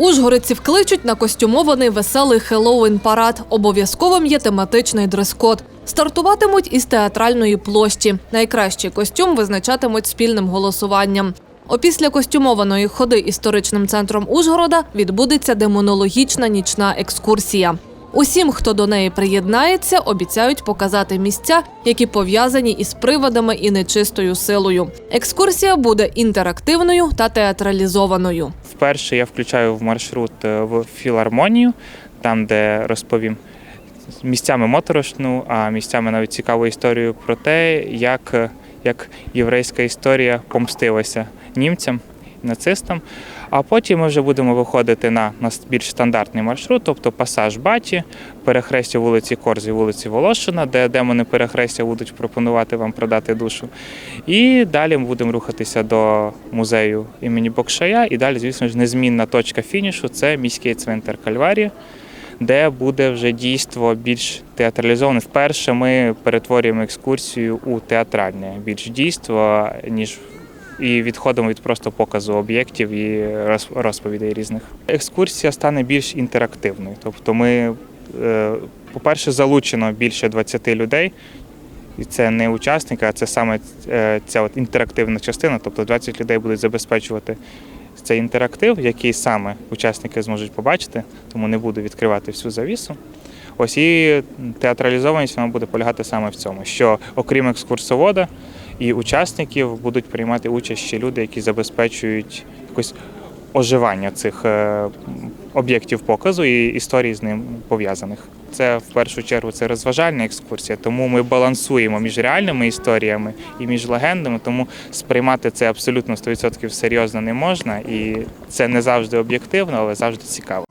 Ужгородців кличуть на костюмований веселий Хеллоуін парад. Обов'язковим є тематичний дрес-код. Стартуватимуть із театральної площі. Найкращий костюм визначатимуть спільним голосуванням. Опісля костюмованої ходи історичним центром Ужгорода відбудеться демонологічна нічна екскурсія. Усім, хто до неї приєднається, обіцяють показати місця, які пов'язані із приводами і нечистою силою. Екскурсія буде інтерактивною та театралізованою. Вперше я включаю в маршрут е, в філармонію, там, де розповім місцями моторошну, а місцями навіть цікаву історію про те, як, як єврейська історія помстилася німцям. Нацистам, а потім ми вже будемо виходити на, більш стандартний маршрут, тобто пасаж Баті, перехрестя вулиці Корзі, вулиці Волошина, де демони перехрестя будуть пропонувати вам продати душу. І далі ми будемо рухатися до музею імені Бокшая. І далі, звісно ж, незмінна точка фінішу це міський цвинтар Кальварія, де буде вже дійство більш театралізоване. Вперше ми перетворюємо екскурсію у театральне більш дійство, ніж і відходимо від просто показу об'єктів і роз- розповідей різних. Екскурсія стане більш інтерактивною. Тобто, ми, е, по-перше, залучено більше 20 людей. І це не учасники, а це саме е, ця от інтерактивна частина. Тобто 20 людей будуть забезпечувати цей інтерактив, який саме учасники зможуть побачити, тому не буду відкривати всю завісу. Ось і театралізованість вона буде полягати саме в цьому, що окрім екскурсовода і учасників будуть приймати участь ще люди, які забезпечують якось оживання цих е, об'єктів показу і історій з ним пов'язаних. Це в першу чергу це розважальна екскурсія, тому ми балансуємо між реальними історіями і між легендами, тому сприймати це абсолютно 100% серйозно не можна, і це не завжди об'єктивно, але завжди цікаво.